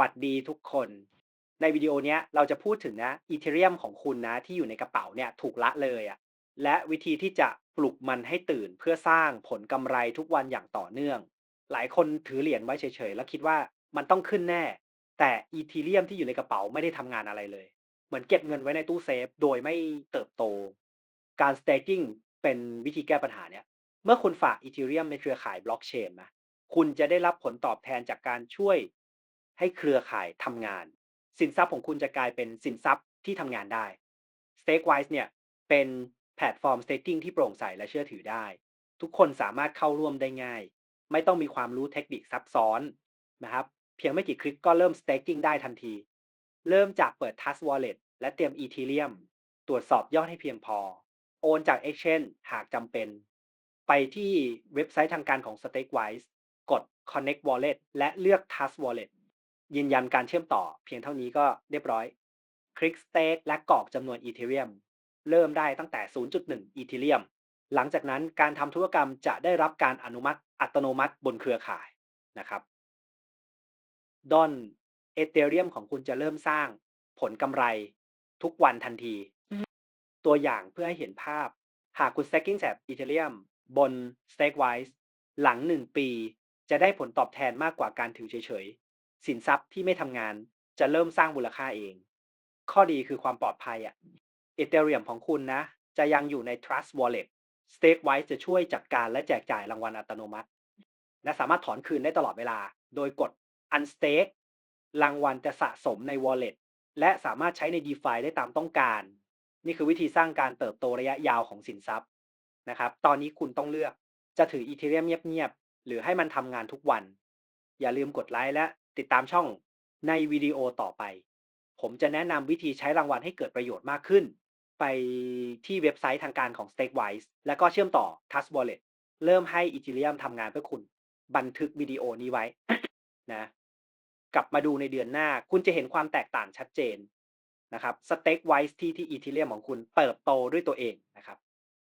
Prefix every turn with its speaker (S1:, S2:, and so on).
S1: วัสดีทุกคน ในวิดีโอเนี้ยเราจะพูดถึงนะอีเทเรียมของคุณนะที่อยู่ในกระเป๋าเนี่ยถูกละเลยอะและวิธีที่จะปลุกมันให้ตื่นเพื่อสร้างผลกำไรทุกวันอย่างต่อเนื่อง หลายคนถือเหรียญไว้เฉยๆ แล้วคิดว่ามันต้องขึ้นแน่ แต่อีเทเรียมที่อยู่ในกระเป๋าไม่ได้ทำงานอะไรเลย เหมือนเก็บเงินไว้ในตู้เซฟ โดยไม่เติบโต การ staking เป็นวิธีแก้ปัญหาเนี่ย เมื่อคุณฝากอีเทเรียมในเครือข่ายบล็อกเชนนะคุณจะได้รับผลตอบแทนจากการช่วย ให้เครือข่ายทำงาน สินทรัพย์ของคุณจะกลายเป็นสินทรัพย์ที่ทำงานได้ Stakewise เนี่ยเป็นแพลตฟอร์ม staking ที่โปร่งใสและเชื่อถือได้ ทุกคนสามารถเข้าร่วมได้ง่าย ไม่ต้องมีความรู้เทคนิคซับซ้อนนะครับเพียงไม่กี่คลิกก็เริ่ม staking ได้ทันที เริ่มจากเปิด Trust Wallet และเตรียม Ethereum ตรวจสอบยอดให้เพียงพอ โอนจาก Exchange หากจำเป็น ไปที่เว็บไซต์ทางการของ Stakewise กด Connect Wallet และเลือก Trust Wallet ยืนยันการเชื่อมต่อ เพียงเท่านี้ก็เรียบร้อยคลิก Stake และกรอกจำนวน Ethereum เริ่มได้ตั้งแต่ 0.1 Ethereum หลังจากนั้นการทำธุรกรรมจะได้รับการอนุมัติอัตโนมัติบนเครือข่ายนะครับดอนเอเธเรียมของคุณจะเริ่มสร้างผลกำไรทุกวันทันที ตัวอย่างเพื่อให้เห็นภาพ หากคุณ staking แสบ Ethereum บน Stakewise หลัง 1 ปี จะได้ผลตอบแทนมากกว่าการถือเฉย สินทรัพย์ที่ไม่ทำงานจะเริ่มสร้างมูลค่าเอง ข้อดีคือความปลอดภัยอะ Ethereum ของคุณนะ จะยังอยู่ใน Trust Wallet Stakewise จะช่วยจัดการและแจกจ่ายรางวัลอัตโนมัติ และสามารถถอนคืนได้ตลอดเวลา โดยกด Unstake รางวัลจะสะสมใน Wallet และสามารถใช้ใน DeFi ได้ตามต้องการ นี่คือวิธีสร้างการเติบโตระยะยาวของสินทรัพย์นะครับ ตอนนี้คุณต้องเลือกจะถือ Ethereum เงียบๆ หรือให้มันทำงานทุกวัน อย่าลืมกดไลค์และ ติดตามช่องในวิดีโอต่อไป ผมจะแนะนำวิธีใช้รางวัลให้เกิดประโยชน์มากขึ้น ไปที่เว็บไซต์ทางการของ Stakewise แล้วก็เชื่อมต่อ Trust Wallet เริ่มให้ Ethereum ทำงานเพื่อคุณ บันทึกวิดีโอนี้ไว้นะกลับมาดูในเดือนหน้า คุณจะเห็นความแตกต่างชัดเจนนะครับ Stakewise ที่ที่ Ethereum ของคุณเติบโตด้วยตัวเองนะครับ